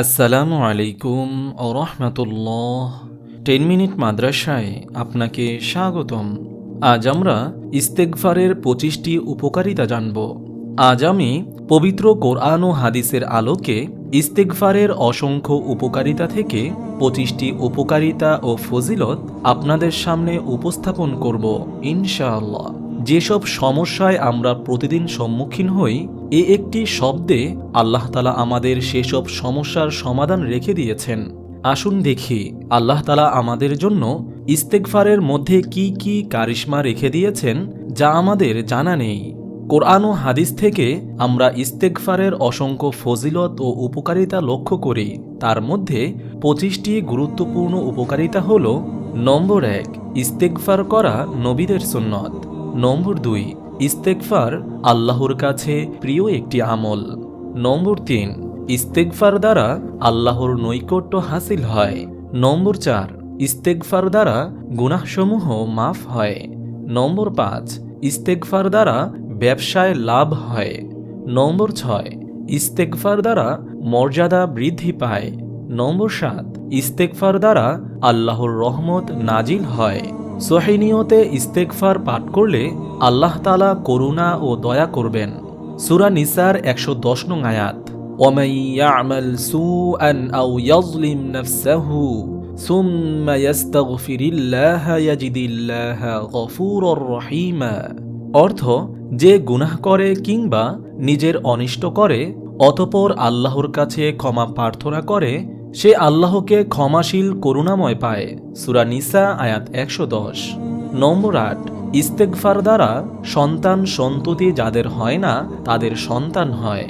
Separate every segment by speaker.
Speaker 1: আসসালামু আলাইকুম ও রহমতুল্লাহ। Ten minute মাদ্রাসায় আপনাকে স্বাগতম। আজ আমরা ইস্তেকফারের পঁচিশটি উপকারিতা জানব। আজ আমি পবিত্র কোরআন ও হাদিসের আলোকে ইস্তেকফারের অসংখ্য উপকারিতা থেকে পঁচিশটি উপকারিতা ও ফজিলত আপনাদের সামনে উপস্থাপন করব, ইনশাআল্লাহ। যেসব সমস্যায় আমরা প্রতিদিন সম্মুখীন হই, এ একটি শব্দে আল্লাহ তালা আমাদের সেসব সমস্যার সমাধান রেখে দিয়েছেন। আসুন দেখি, আল্লাহ তালা আমাদের জন্য ইস্তেকফারের মধ্যে কি কি কারিশ্মা রেখে দিয়েছেন, যা আমাদের জানা নেই। কোরআন ও হাদিস থেকে আমরা ইস্তেকফারের অসংখ্য ফজিলত ও উপকারিতা লক্ষ্য করি। তার মধ্যে পঁচিশটি গুরুত্বপূর্ণ উপকারিতা হল, নম্বর এক ইস্তেকফার করা নবীদের সুন্নত। নম্বর দুই ইস্তেকফার আল্লাহর কাছে প্রিয় একটি আমল। নম্বর তিন ইস্তেকফার দ্বারা আল্লাহর নৈকট্য হাসিল হয়। নম্বর চার ইস্তেকফার দ্বারা গুনাহসমূহ মাফ হয়। নম্বর পাঁচ ইস্তেকফার দ্বারা ব্যবসায় লাভ হয়। নম্বর ছয় ইস্তেকফার দ্বারা মর্যাদা বৃদ্ধি পায়। নম্বর সাত ইস্তেকফার দ্বারা আল্লাহর রহমত নাজিল হয়। সোহেনিয়তে ইস্তেকফার পাঠ করলে আল্লাহ তালা করুণা ও দয়া করবেন সুরা নিসার একশো দশ নং আয়াত ومن يعمل سوءا أو يظلم نفسه ثم يستغفر الله يجد الله غفورا رحيما অর্থ যে গুনাহ করে কিংবা নিজের অনিষ্ট করে অতপর আল্লাহর কাছে ক্ষমা প্রার্থনা করে সে আল্লাহকে ক্ষমাশীল, করুণাময় পায়। সুরা নিসা, আয়াত একশো দশ। নম্বর আট ইস্তেকফার দ্বারা সন্তান সন্ততি যাদের হয় না, তাদের সন্তান হয়।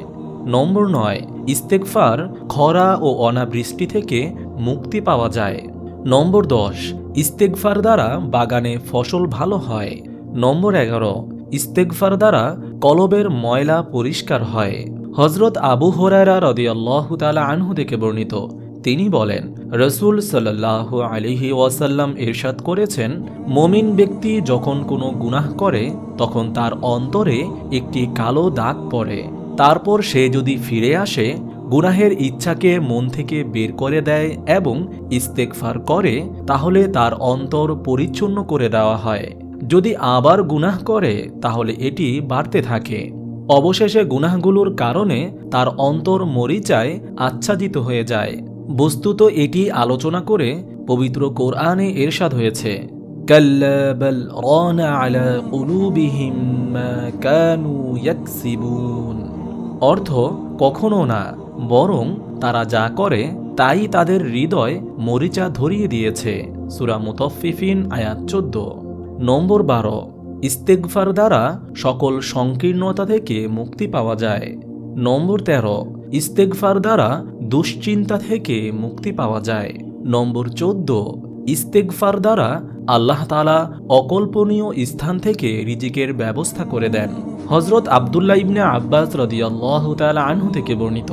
Speaker 1: নম্বর নয় ইস্তেকফার খরা ও অনাবৃষ্টি থেকে মুক্তি পাওয়া যায়। নম্বর দশ ইস্তেকফার দ্বারা বাগানে ফসল ভালো হয়। নম্বর এগারো ইস্তেকফার দ্বারা কলবের ময়লা পরিষ্কার হয়। হজরত আবু হরারা রদিয়াল্লাহ তালা আনহু থেকে বর্ণিত তিনি বলেন, রসুল সাল্লাহ আলিহি ওয়াসাল্লাম এরশাদ করেছেন, মমিন ব্যক্তি যখন কোনো গুনাহ করে, তখন তার অন্তরে একটি কালো দাগ পড়ে। তারপর সে যদি ফিরে আসে, গুনাহের ইচ্ছাকে মন থেকে বের করে দেয় এবং ইস্তেকফার করে, তাহলে তার অন্তর পরিচ্ছন্ন করে দেওয়া হয়। যদি আবার গুনাহ করে, তাহলে এটি বাড়তে থাকে। অবশেষে গুনাহগুলোর কারণে তার অন্তর মরিচায়, আচ্ছাদিত হয়ে যায়। বস্তুত এটি আলোচনা করে পবিত্র কোরআনে এরশাদ হয়েছে। অর্থ, কখনো না, বরং তারা যা করে, তাই তাদের হৃদয় মরিচা ধরিয়ে দিয়েছে। সুরা মুতফিফিন আয়াত চোদ্দ। নম্বর বারো ইস্তেকভার দ্বারা সকল সংকীর্ণতা থেকে মুক্তি পাওয়া যায়। নম্বর তেরো ইস্তেকভার দ্বারা দুশ্চিন্তা থেকে মুক্তি পাওয়া যায়। নম্বর চোদ্দ ইস্তেকফার দ্বারা আল্লাহ তালা অকল্পনীয় স্থান থেকে রিজিকের ব্যবস্থা করে দেন। হজরত আবদুল্লাহ ইবনে আব্বাস রদিয়াল্লাহ তালা আনহু থেকে বর্ণিত।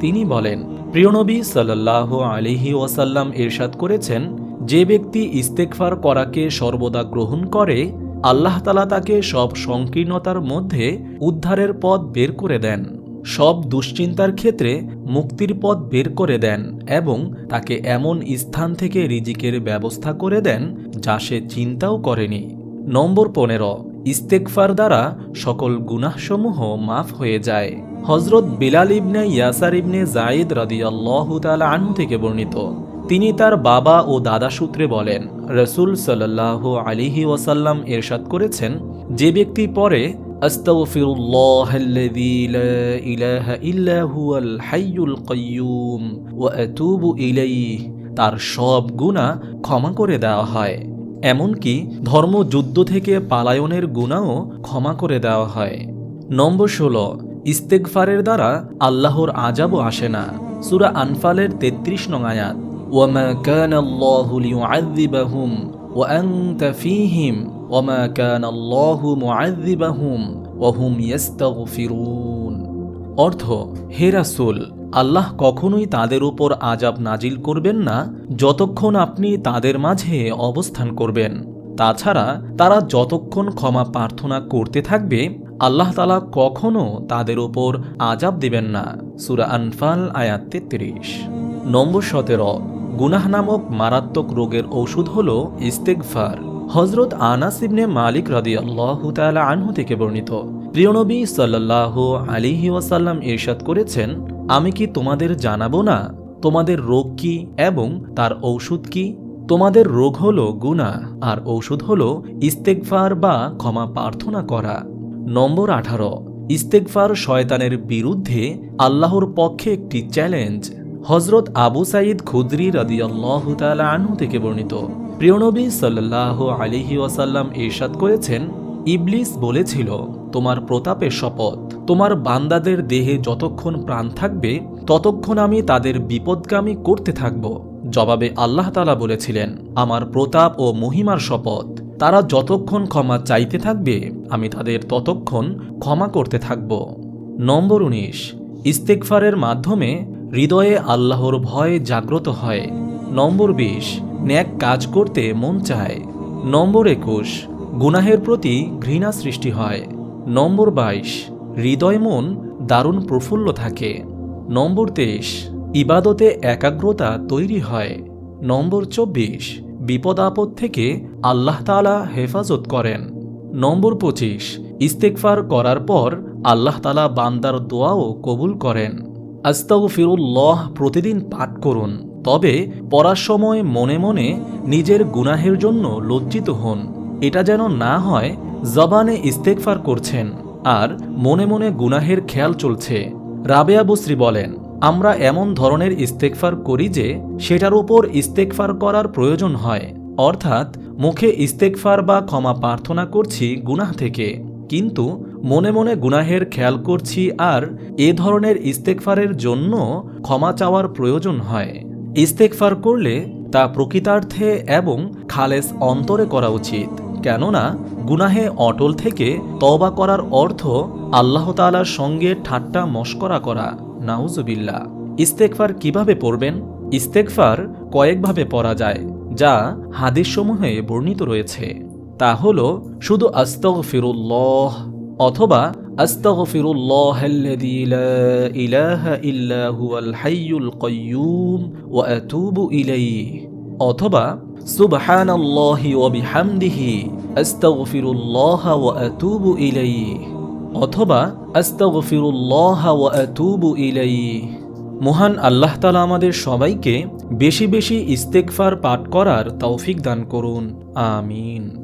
Speaker 1: তিনি বলেন প্রিয়নবী সাল্লাহ আলিহি ওয়াসাল্লাম এরশাদ করেছেন, যে ব্যক্তি ইস্তেকফার করাকে সর্বদা গ্রহণ করে, আল্লাহ তালা তাকে সব সংকীর্ণতার মধ্যে উদ্ধারের পথ বের করে দেন। সব দুশ্চিন্তার ক্ষেত্রে মুক্তির পথ বের করে দেন এবং তাকে এমন স্থান থেকে রিজিকের ব্যবস্থা করে দেন যা সে চিন্তাও করেনি। নম্বর পনেরো ইস্তেকফার দ্বারা সকল গুনাহসমূহ মাফ হয়ে যায়। হজরত বিলাল ইবনে ইয়াসার ইবনে জাইদ রাদিয়াল্লাহু তাআলা আনহু থেকে বর্ণিত। তিনি তার বাবা ও দাদা সূত্রে বলেন, রসুল সাল্লাহ আলিহি ওয়াসাল্লাম এরশাদ করেছেন, যে ব্যক্তি পরে আস্তাগফিরুল্লাহ আল্লাযী লা ইলাহা ইল্লা হুয়াল হাইয়ুল কাইয়্যুম ওয়া আতুবু ইলাইহি তার সব গুনাহ ক্ষমা করে দেওয়া হয় এমনকি ধর্মযুদ্ধ থেকে পালায়নের গুণাও ক্ষমা করে দেওয়া হয় নম্বর ষোলো ইস্তেকফারের দ্বারা আল্লাহর আজাবও আসে না সুরা আনফালের তেত্রিশ নং আয়াত وما كان الله ليعذبهم وأنت ওমা কান আল্লাহ মুআযিবাহুম ওয়া হুম অর্থ, হে রাসূল, আল্লাহ কখনোই তাদের উপর আজাব নাজিল করবেন না যতক্ষণ আপনি তাদের মাঝে অবস্থান করবেন। তাছাড়া, তারা যতক্ষণ ক্ষমা প্রার্থনা করতে থাকবে, আল্লাহ তালা কখনো তাদের ওপর আজাব দেবেন না। সুরা আনফাল, আয়াত তেত্রিশ। নম্বর সতেরো, গুনাহ নামক মারাত্মক রোগের ঔষধ হল ইস্তেকফার হজরত আনাস ইবনে মালিক রাদিয়াল্লাহু তাআলা আনহু থেকে বর্ণিত। প্রিয়নবী সাল্লাল্লাহু আলিহি ওয়াসাল্লাম ইরশাদ করেছেন, আমি কি তোমাদের জানাব না তোমাদের রোগ কি এবং তার ঔষধ কি? তোমাদের রোগ হলো গুনাহ আর ঔষধ হলো ইস্তেকফার বা ক্ষমা প্রার্থনা করা। নম্বর আঠারো ইস্তেকফার শয়তানের বিরুদ্ধে আল্লাহর পক্ষে একটি চ্যালেঞ্জ। হজরত আবু সাইদ খুদ্রি রাদিয়াল্লাহ আনহু থেকে বর্ণিত। প্রিয়নবী সাল্লাহ আলিহি ওয়াসাল্লাম ইরশাদ করেছেন, ইবলিস বলেছিল, তোমার প্রতাপের শপথ, তোমার বান্দাদের দেহে যতক্ষণ প্রাণ থাকবে, ততক্ষণ আমি তাদের বিপদগামী করতে থাকব। জবাবে আল্লাহ তালা বলেছিলেন, আমার প্রতাপ ও মহিমার শপথ, তারা যতক্ষণ ক্ষমা চাইতে থাকবে, আমি তাদের ততক্ষণ ক্ষমা করতে থাকব। নম্বর উনিশ ইস্তেকফারের মাধ্যমে হৃদয়ে আল্লাহর ভয় জাগ্রত হয়। নম্বর বিশ, ন্যাক কাজ করতে মন চায়। নম্বর একুশ, গুনাহের প্রতি ঘৃণা সৃষ্টি হয়। নম্বর বাইশ, হৃদয় মন দারুণ প্রফুল্ল থাকে। নম্বর তেইশ, ইবাদতে একাগ্রতা তৈরি হয়। নম্বর চব্বিশ, বিপদ আপদ থেকে আল্লাহ তালা হেফাজত করেন। নম্বর পঁচিশ ইস্তেকফার করার পর আল্লাহ তালা বান্দার দোয়াও কবুল করেন। আস্তাগফিরুল্লাহ প্রতিদিন পাঠ করুন, তবে পড়ার সময় মনে মনে নিজের গুনাহের জন্য লজ্জিত হন। এটা যেন না হয়, জবানে ইস্তেকফার করছেন, আর মনে মনে গুনাহের খেয়াল চলছে। রাবেয়া বসরি বলেন, আমরা এমন ধরনের ইস্তেকফার করি যে সেটার উপর ইস্তেকফার করার প্রয়োজন হয়। অর্থাৎ মুখে ইস্তেকফার বা ক্ষমা প্রার্থনা করছি গুনাহ থেকে, কিন্তু মনে মনে গুনাহের খেয়াল করছি আর এ ধরনের ইস্তেকফারের জন্য ক্ষমা চাওয়ার প্রয়োজন হয়। ইস্তেকফার করলে তা প্রকৃতার্থে এবং খালেস অন্তরে করা উচিত। কেননা, গুনাহে অটল থেকে তওবা করার অর্থ আল্লাহ তালার সঙ্গে ঠাট্টা মস্করা করা। নাউজুবিল্লা ইস্তেকফার কীভাবে পড়বেন? ইস্তেকফার কয়েকভাবে পড়া যায়, যা হাদিসসমূহে বর্ণিত রয়েছে। তা হল, শুধু আস্তগফিরুল্লাহ অথবা অথবা সুবহানাল্লাহি ওয়া বিহামদিহি আস্তাগফিরুল্লাহ ওয়া আতুবু ইলাইহি। অথবা আস্তাগফিরুল্লাহ ওয়া আতুবু ইলাইহি। মহান আল্লাহ তালা আমাদের সবাইকে বেশি বেশি ইস্তেকফার পাঠ করার তৌফিক দান করুন। আমিন।